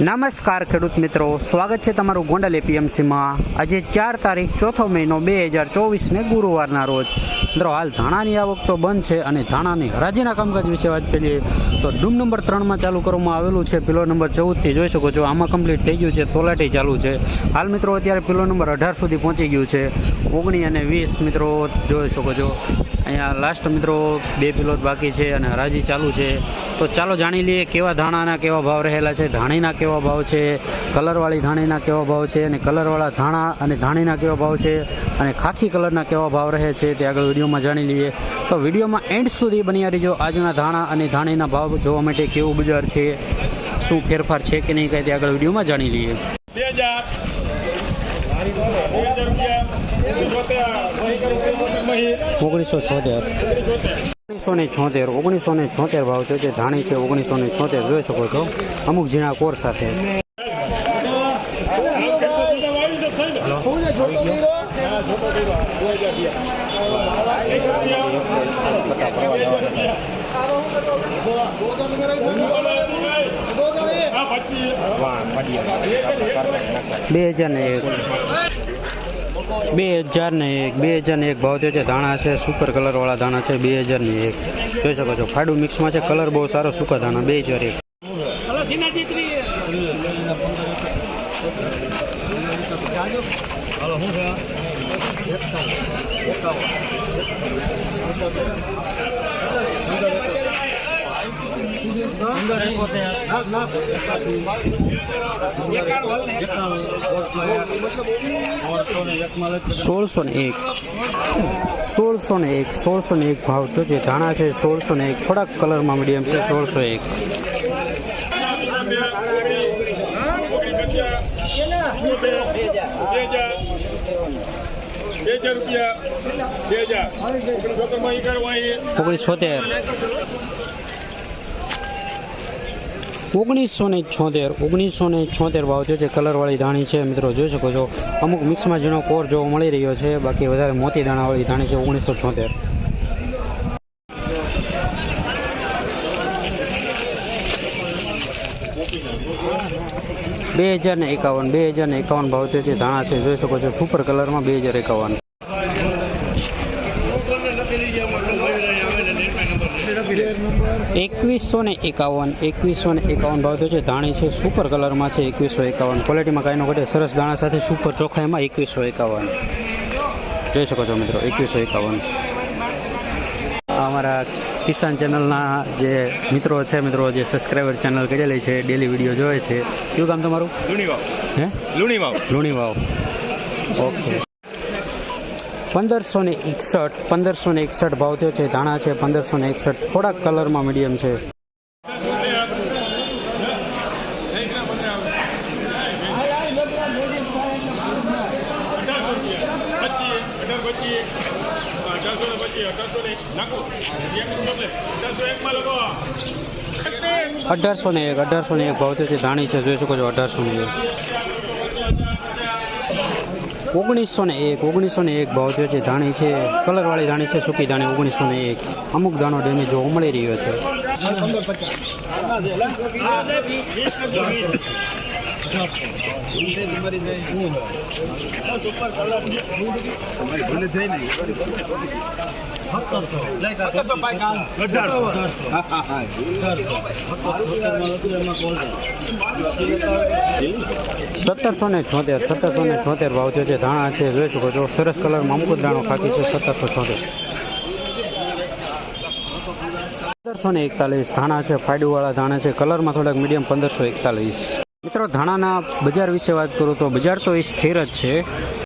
નમસ્કાર ખેડૂત મિત્રો. સ્વાગત છે તમારું ગોંડલ એપીએમસીમાં. આજે ચાર તારીખ, ચોથો મહિનો બે હજાર ચોવીસને ગુરુવારના રોજ. મિત્રો, હાલ ધાણાની આવક તો બંધ છે અને ધાણાની હરાજીના કામકાજ વિશે વાત કરીએ તો ડૂમ નંબર ત્રણમાં ચાલુ કરવામાં આવેલું છે. પિલો નંબર ચૌદથી જોઈ શકો છો, આમાં કમ્પ્લીટ થઈ ગયું છે, તોલાટી ચાલુ છે. હાલ મિત્રો, અત્યારે પિલો નંબર અઢાર સુધી પહોંચી ગયું છે. ઓગણી અને વીસ મિત્રો જોઈ શકો છો. અહીંયા લાસ્ટ મિત્રો, બે પિલોટ બાકી છે અને હરાજી ચાલુ છે. તો ચાલો જાણી લઈએ કેવા ધાણાના કેવા ભાવ રહેલા છે, ધાણીના કેવા ભાવ છે, કલરવાળી ધાણીના કેવા ભાવ છે અને કલરવાળા ધાણા અને ધાણીના કેવા ભાવ છે અને ખાખી કલરના કેવા ભાવ રહે છે તે આગળ વિડીયોમાં જાણી લઈએ. તો વિડીયોમાં એન્ડ સુધી બન્યા રહીજો. આજના ધાણા અને ધાણીના ભાવ જોવા માટે કેવું બજાર છે, શું ફેરફાર છે કે નહીં કાંઈ તે આગળ વિડીયોમાં જાણી લઈએ. ઓગણીસો છોતેર. ઓગણીસો ને છોતેર ઓગણીસો ને છોતેર ભાવ છે જે ધાણી છે ઓગણીસો ને છોતેર જોઈ શકો છો. અમુક ઝીણા કોર સાથે. બે હજાર ને એક. બે હજાર ને એક બે હજાર ને એક ભાવ થયો છે ધાણા છે સુપર કલર વાળા ધાણા છે બે હજાર ને એક. જોઈ શકો છો ફાડું મિક્સમાં છે કલર બહુ સારો સૂકા ધાણા બે હજાર એક. સોળસો ને એક. સોળસો ને એક સોળસો ને એક ભાવ થયો છે. ધાણા છે સોળસો ને એક. થોડાક કલરમાં મીડિયમ છે સોળસો એક માં ઓગણીસ છોતેર ઓગણીસો ને છોતેર ઓગણીસો ને છોતેર ભાવ થયો છે. કલરવાળી ધાણી છે. મિત્રો, જોઈ શકો છો. અમુક મિક્સમાં જેનો કોર જોવા મળી રહ્યો છે. બાકી વધારે મોતી દાણાવાળી ધાણી છે ઓગણીસો છોતેર બે હજાર ને એકાવન, બે હજાર ને એકાવન ભાવ થયો છે. ધાણા છે. જોઈ શકો છો સુપર કલરમાં બે હજાર એકાવન. એકવીસો ને એકાવન એકવીસો ને એકાવન ભાવ થયો છે. ધાણી છે સુપર કલરમાં છે એકવીસો એકાવન. ક્વોલિટીમાં કાંઈ નો ઘટે. સરસ દાણા સાથે સુપર ચોખાઈમાં એકવીસો એકાવન. જોઈ શકો છો મિત્રો એકવીસો એકાવન. અમારા કિસાન ચેનલના જે મિત્રો છે મિત્રો જે સબસ્ક્રાઈબર ચેનલ કરેલી છે ડેલી વીડિયો જોવે છે. કયું કામ તમારું? લુણી વાવ. હે? લુણી વાવ. લુણી વાવ. ઓકે. પંદરસો ને એકસઠ, પંદરસો ને એકસઠ ભાવ થયો છે, ધાણા છે, પંદરસો ને એકસઠ. થોડાક કલરમાં મીડિયમ છે. અઢારસો ને એક, અઢારસો ને એક ભાવ થયો છે, ધાણી છે, જોઈ શકો છો, અઢારસો ને એક. ઓગણીસો ને એક ઓગણીસો ને એક ભાવ થયો છે. ધાણી છે, કલરવાળી ધાણી છે, સૂકી ધાણી ઓગણીસો ને એક. અમુક દાણો ડેમેજ જોવા મળી રહ્યો છે. સત્તરસો ને છોતેર, સત્તરસો ને છોતેર ભાવ થયો છે. ધાણા છે, જોઈ શકો છો. સરસ કલરમાં અમુક જ દાણો ખાકી છે સત્તરસો છોતેર. પંદરસો ને એકતાલીસ ધાણા છે ફાયડુવાળા ધાણા છે. કલરમાં થોડાક મીડિયમ પંદરસો એકતાલીસ. મિત્રો ધાણાના બજાર વિશે વાત કરું તો બજાર તો એ સ્થિર જ છે.